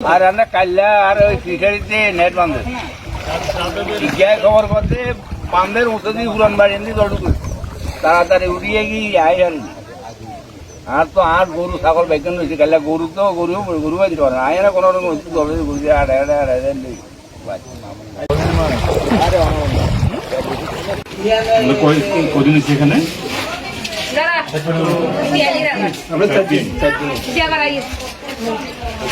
আর আমরা কাল্লা আর ওই ফিশারিতে নেট বাঁধে গিয়ে খবর করতে বাঁধের উঠে দিয়ে উড়ান বাড়ি এনে দৌড়ুক তাড়াতাড়ি উড়িয়ে গিয়ে আই আর আর তো আর গরু ছাগল বেতন রয়েছে কাল্লা গরু তো গরু গরু বাই দিতে পারে না আয় কোনো রকম দৌড়ে গরু আড়ে আড়ে আড়ে আড়ে কদিন এখানে আমরা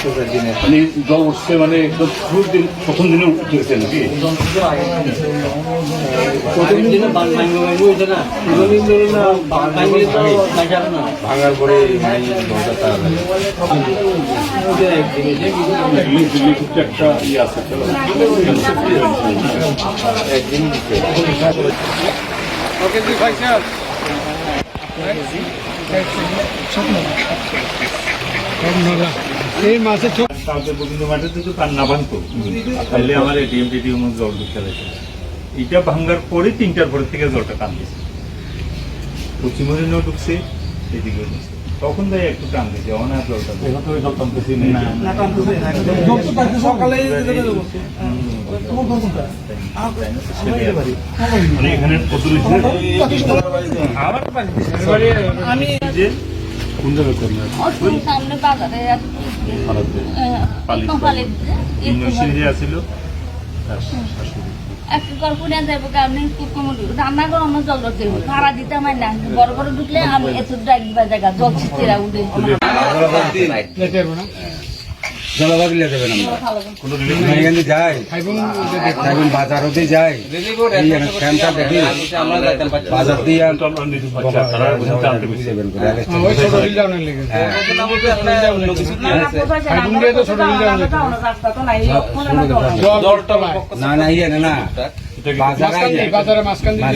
মানে জল উঠছে মানে একদম শুরুর দিন প্রথম দিনে উঠেছে নাকি? ভাঙার পরে দরজা তারা লাগে। দিল্লি দিল্লি কিন্তু একটা ইয়ে আছে একদিন দিচ্ছে কালকে গোবিন্দ মাঠে তো তার না তাহলে আমার এটিএম টিটিএম জল ঢুকতে লাগছে এটা ভাঙ্গার পরে তিনটার পরে থেকে জলটা টান দিয়েছে পশ্চিমবঙ্গেও ঢুকছে ঢুকছে তখন তাই একটু টান দিয়েছে অনেক জলটা এখন তো জল টানতেছি না মানে এখানে আমি যে কোন জায়গায় করলেন সামনে বাজারে শাশুড়ি একটু কল্পনা যাব কারণে রান্না করে আমার জল ধরতে ভাড়া দিতে আমার না বড় বড় ঢুকলে আমি এত ডাকবা জায়গা জল ছিটিয়ে উঠে জলবাগিলে দেবেন আমরা। এখানে যাই। এখন বাজারতে যাই। ফ্যানটা দেখি। বাজার দিয়ে আর তারা বুঝতে আনতে পেরেছে দেবেন না না ইয়ে না না। বাজার বাজারে মাঝখান দিয়ে